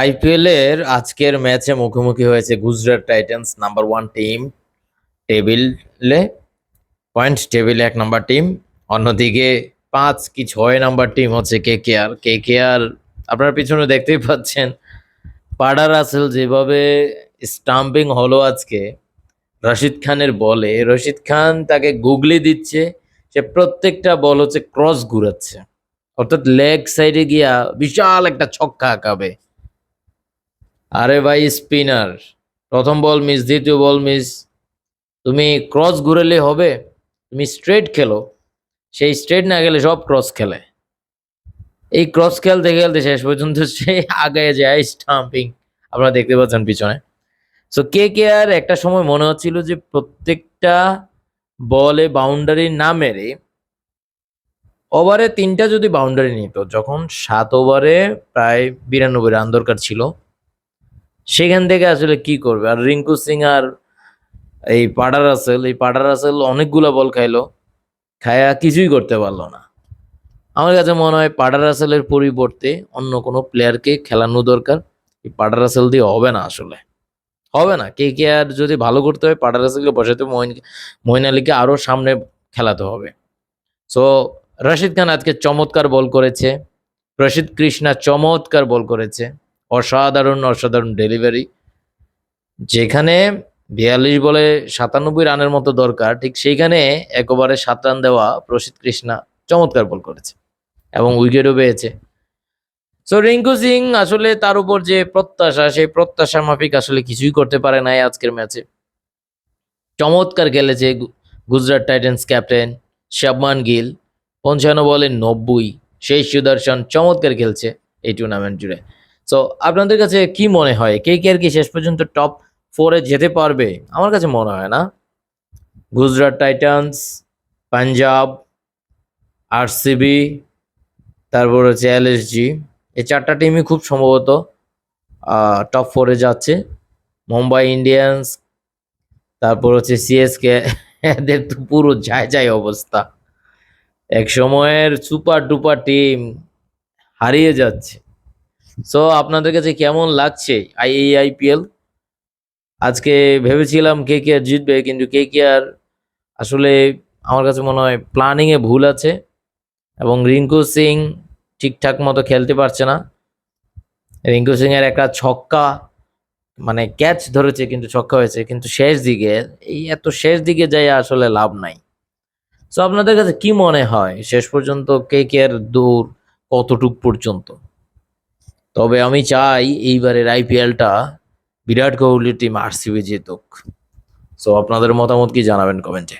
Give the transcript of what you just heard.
IPL এর আজকের ম্যাচে মুখোমুখি হয়েছে Gujarat Titans number one team টেবিলে পয়েন্ট টেবিলে এক নাম্বার টিম। অন্যদিকে পাঁচ কি ছয় নাম্বার টিম হচ্ছে কে কে আর কে কে আর আপনার পিছনে দেখতেই পাচ্ছেন, পাডা রাসেল যেভাবে স্টাম্পিং হলো আজকে, রশিদ খানের বলে। রশিদ খান তাকে গুগলি দিচ্ছে, সে প্রত্যেকটা বল হচ্ছে ক্রস ঘুরাচ্ছে। অর্থাৎ লেগ সাইডে গিয়া বিশাল একটা ছক্কা আঁকাবে। আরে ভাই, স্পিনার। প্রথম বল মিস, দ্বিতীয় বল মিস। তুমি ক্রস ঘুরালে হবে, তুমি স্ট্রেট খেলো। সেই স্ট্রেট না গেলে সব ক্রস খেলে। এই ক্রস খেলতে খেলতে শেষ পর্যন্ত সে আগে যায় স্টাম্পিং। আপনারা দেখতে পাচ্ছেন পিছনে। সো কে কে আর একটা সময় মনে হচ্ছিল যে প্রত্যেকটা বলে বাউন্ডারি না মেরে ওভারে তিনটা যদি বাউন্ডারি নিত, যখন সাত ওভারে প্রায় বিরানব্বই রান দরকার ছিল সেখান থেকে আসলে কি করবে? আর রিঙ্কু সিং আর এই পাডার রাসেল, এই পাডার রাসেল অনেকগুলা বল খাইলো খায়া কিছুই করতে পারল না। আমার কাছে মনে হয় পাডার রাসেলের পরিবর্তে অন্য কোনো প্লেয়ারকে খেলানো দরকার। এই পাডার রাসেল দিয়ে হবে না আসলে। হবে না। কে কে আর যদি ভালো করতে হয়, পাডার রাসেলকে বসাতে মহিন মহিন আলীকে আরও সামনে খেলাতে হবে। সো রশিদ খান আজকে চমৎকার বল করেছে। রশিদ কৃষ্ণা চমৎকার বল করেছে। অসাধারণ অসাধারণ ডেলিভারি যেখানে বিয়াল্লিশ বলে সাতানব্বই রানের মতো দরকার, ঠিক সেইখানে একবারে সাত রান দেওয়া প্রসিদ্ধ কৃষ্ণা চমৎকার বল করেছে এবং উইকেটও পেয়েছে। সো রিঙ্কু সিং আসলে তার উপর যে প্রত্যাশা, সেই প্রত্যাশা মাফিক আসলে কিছুই করতে পারে নাই আজকের ম্যাচে। চমৎকার খেলেছে গুজরাট টাইটান্স ক্যাপ্টেন শাবমান গিল, পঞ্চান্ন বলে নব্বই। সেই সুদর্শন চমৎকার খেলছে এই টুর্নামেন্ট জুড়ে। সো আপনাদের কাছে কি মনে হয়? কে কে আর কি শেষ পর্যন্ত টপ ফোরে যেতে পারবে? আমার কাছে মনে হয় না। গুজরাট টাইটান্স, পাঞ্জাব, আরসিবি, তারপর হচ্ছে এলএসজি এই চারটা টিমই খুব সম্ভবত টপ ফোরে যাচ্ছে। মুম্বাই ইন্ডিয়ান্স, তারপর হচ্ছে সিএসকে এদের তো পুরো যায় যায় অবস্থা। এক সময়ের সুপার ডুপার টিম হারিয়ে যাচ্ছে। সো আপনাদের কাছে কেমন লাগছে আই আইপিএল আজকে ভেবেছিলাম কে কে আর জিতবে, কিন্তু কে কে আর আসলে আমার কাছে মনে হয় প্ল্যানিংয়ে ভুল আছে এবং রিঙ্কু সিং ঠিকঠাক মতো খেলতে পারছে না। রিঙ্কু সিং এর একটা ছক্কা মানে ক্যাচ ধরেছে কিন্তু ছক্কা হয়েছে, কিন্তু শেষ দিকে, এই এত শেষ দিকে যাই আসলে লাভ নাই। সো আপনাদের কাছে কি মনে হয়? শেষ পর্যন্ত কে কে আর দূর কতটুক পর্যন্ত? তবে আমি চাই এইবারের আইপিএলটা বিরাট কোহলির টিম আর আরসিবি জিতুক। সো আপনাদের মতামত কি জানাবেন কমেন্টে?